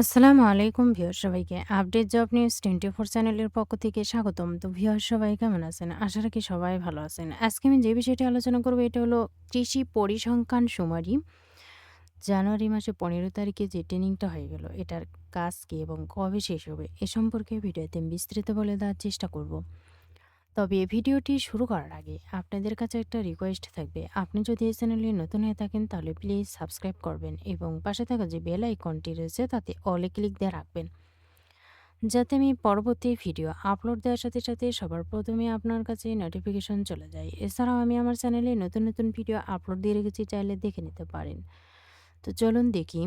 আসসালামু আলাইকুম ভিউয়ার সবাইকে। Update job news twenty four চ্যানেলের পক্ষ থেকে স্বাগতম। তো ভিউয়ার সবাই কেমন আছেন? আশা রাখি সবাই ভালো আছেন। আজকে আমি যে বিষয়টি আলোচনা করব, এটা হলো কৃষি পরিসংখ্যান সুমারি জানুয়ারি মাসে পনেরো তারিখে যে ট্রেনিংটা হয়ে গেল, এটার কাজ কী এবং কবে শেষ হবে, এ সম্পর্কে ভিডিওতে বিস্তৃত বলে দেওয়ার চেষ্টা করব। তবে ভিডিওটি শুরু করার আগে আপনাদের কাছে একটা রিকোয়েস্ট থাকবে। আপনি যদি এই চ্যানেলে নতুন হয়ে থাকেন, তাহলে প্লিজ সাবস্ক্রাইব করবেন এবং পাশে থাকা যে বেল আইকনটি রয়েছে, তাতে অলে ক্লিক দিয়ে রাখবেন। যাতে আমি পরবর্তী ভিডিও আপলোড দেওয়ার সাথে সাথে সবার প্রথমে আপনার কাছে নোটিফিকেশন চলে যায়। এছাড়াও আমি আমার চ্যানেলে নতুন নতুন ভিডিও আপলোড দিয়ে রেখেছি, চাইলে দেখে নিতে পারেন। তো চলুন দেখি।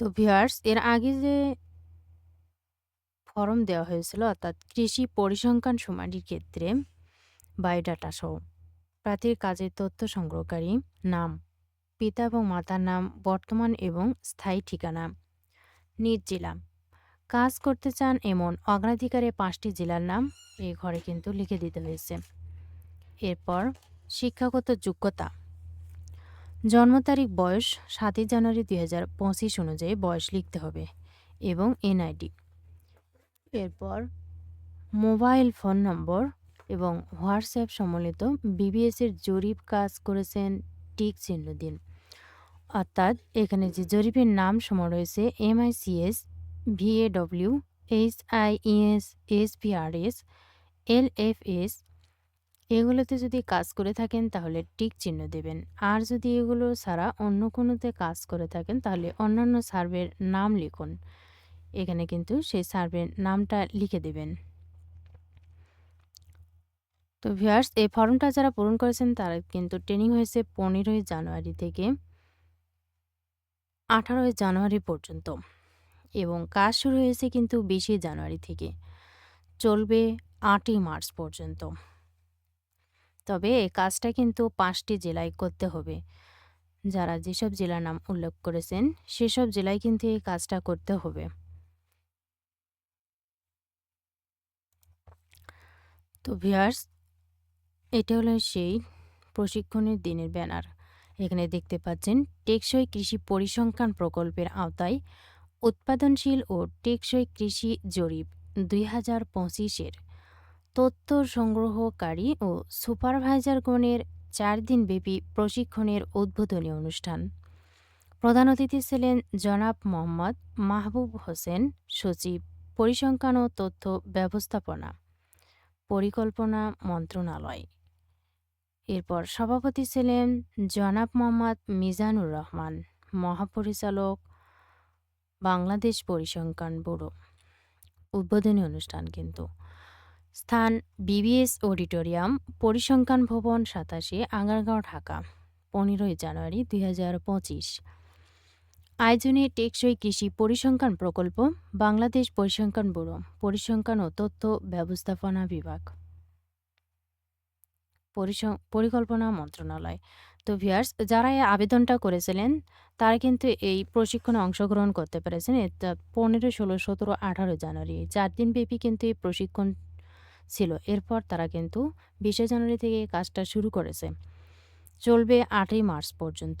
তো ভিউয়ার্স এর আগে যে ফরম দেওয়া হয়েছিল অর্থাৎ কৃষি পরিসংখ্যান শুমারির ক্ষেত্রে বায়োডাটা সহ। প্রার্থীর কাজের তথ্য সংগ্রহকারী নাম, পিতা এবং মাতার নাম, বর্তমান এবং স্থায়ী ঠিকানা। নিজ জেলা। কাজ করতে চান এমন অগ্রাধিকারে পাঁচটি জেলার নাম এই ঘরে কিন্তু লিখে দিতে হয়েছে। এরপর শিক্ষাগত যোগ্যতা। জন্ম তারিখ, বয়স সাতই জানুয়ারি দুই হাজার পঁচিশ অনুযায়ী বয়স লিখতে হবে এবং এনআইডি। এরপর মোবাইল ফোন নম্বর এবং হোয়াটসঅ্যাপ সম্বলিত বিবিএসের জরিপ কাজ করেছেন টিক চিহ্ন দিন অর্থাৎ এখানে যে জরিপের নাম সম রয়েছে MICS VAW H IES SPRS L F S এগুলোতে যদি কাজ করে থাকেন তাহলে টিক চিহ্ন দেবেন। আর যদি এগুলো ছাড়া অন্য কোনোতে কাজ করে থাকেন তাহলে অন্যান্য সার্ভের নাম লিখুন। এখানে কিন্তু সেই সার্ভের নামটা লিখে দেবেন। তো ভিউয়ার্স, এই ফর্মটা যারা পূরণ করেছেন, তারা কিন্তু ট্রেনিং হয়েছে পনেরোই জানুয়ারি থেকে আঠারোই জানুয়ারি পর্যন্ত এবং কাজ শুরু হয়েছে কিন্তু বিশে জানুয়ারি থেকে। চলবে আটই মার্চ পর্যন্ত। তবে এই কাজটা কিন্তু পাঁচটি জেলায় করতে হবে। যারা যেসব জেলার নাম উল্লেখ করেছেন, সেসব জেলায় কিন্তু এই কাজটা করতে হবে। তো ভিয়ার্স এটা হলো সেই প্রশিক্ষণের দিনের ব্যানার। এখানে দেখতে পাচ্ছেন টেকসই কৃষি পরিসংখ্যান প্রকল্পের আওতায় উৎপাদনশীল ও টেকসই কৃষি জরিপ দুই হাজার পঁচিশের। তথ্য সংগ্রহকারী ও সুপারভাইজারগণের চার দিনব্যাপী প্রশিক্ষণের উদ্বোধনী অনুষ্ঠান। প্রধান অতিথি ছিলেন জনাব মোহাম্মদ মাহবুব হোসেন, সচিব পরিসংখ্যান ও তথ্য ব্যবস্থাপনা। পরিকল্পনা মন্ত্রণালয়। এরপর সভাপতি ছিলেন জনাব মোহাম্মদ মিজানুর রহমান, মহাপরিচালক বাংলাদেশ পরিসংখ্যান ব্যুরো। উদ্বোধনী অনুষ্ঠান কিন্তু। স্থান বিবিএস অডিটোরিয়াম, পরিসংখ্যান ভবন সাতাশে আগারগাঁও ঢাকা, পনেরোই জানুয়ারি দুই হাজার পঁচিশ। আয়োজনে টেকসই কৃষি পরিসংখ্যান প্রকল্প, বাংলাদেশ পরিসংখ্যান ব্যুরো, পরিসংখ্যান ও তথ্য ব্যবস্থাপনা বিভাগ। পরিকল্পনা মন্ত্রণালয়। তো ভিয়ার্স যারা এই আবেদনটা করেছিলেন, তারা কিন্তু এই প্রশিক্ষণে অংশগ্রহণ করতে পেরেছেন। পনেরো, ষোলো, সতেরো, আঠারো জানুয়ারি, চার দিন ব্যাপী কিন্তু এই প্রশিক্ষণ ছিল। এরপর তারা কিন্তু বিশে জানুয়ারি থেকে কাজটা শুরু করেছে। চলবে আটই মার্চ পর্যন্ত।